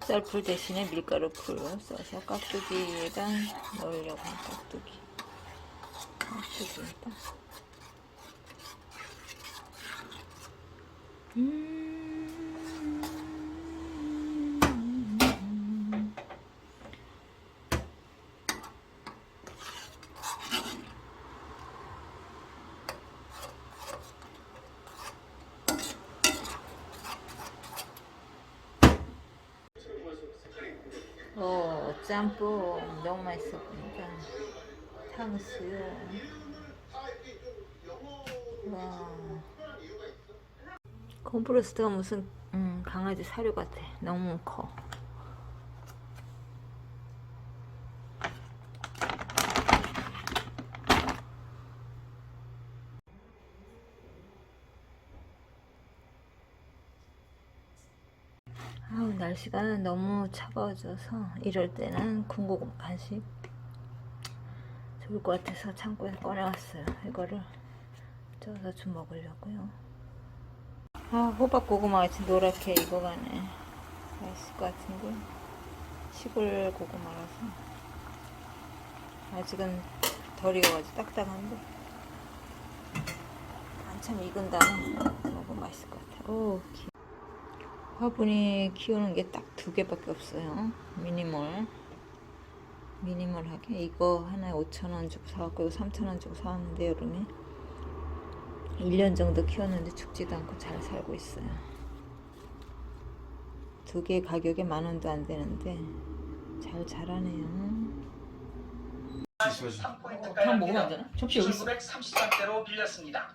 찹쌀풀 대신에 밀가루풀 써서 깍두기에다 넣으려고 한 깍두기. 깍두기에다. 음. 어, 짬뽕 너무 맛있었습니다. 탕수육. 와. 콤프로스트가 무슨 음, 강아지 사료 같아. 너무 커. 아우 날씨가 너무 차가워져서 이럴 때는 군고구마 간식 좋을 것 같아서 창고에 꺼내왔어요. 이거를 쪄서 좀 먹으려고요. 아 호박 고구마 같이 노랗게 익어가네. 맛있을 것 같은데 시골 고구마라서 아직은 덜 익어가지고 딱딱한데 한참 익은 다음에 먹으면 맛있을 것 같아. 오 기- 화분이 키우는 게 딱 두 개밖에 없어요. 미니멀. 미니멀하게. 이거 하나에 5,000원 주고 사왔고, 이거 3,000원 주고 사왔는데, 여름에. 1년 정도 키웠는데 죽지도 않고 잘 살고 있어요. 두 개 가격에 만 원도 안 되는데, 잘 자라네요. 그냥 먹으면 안 되나? 접시 여기 있어. 930장대로 빌렸습니다.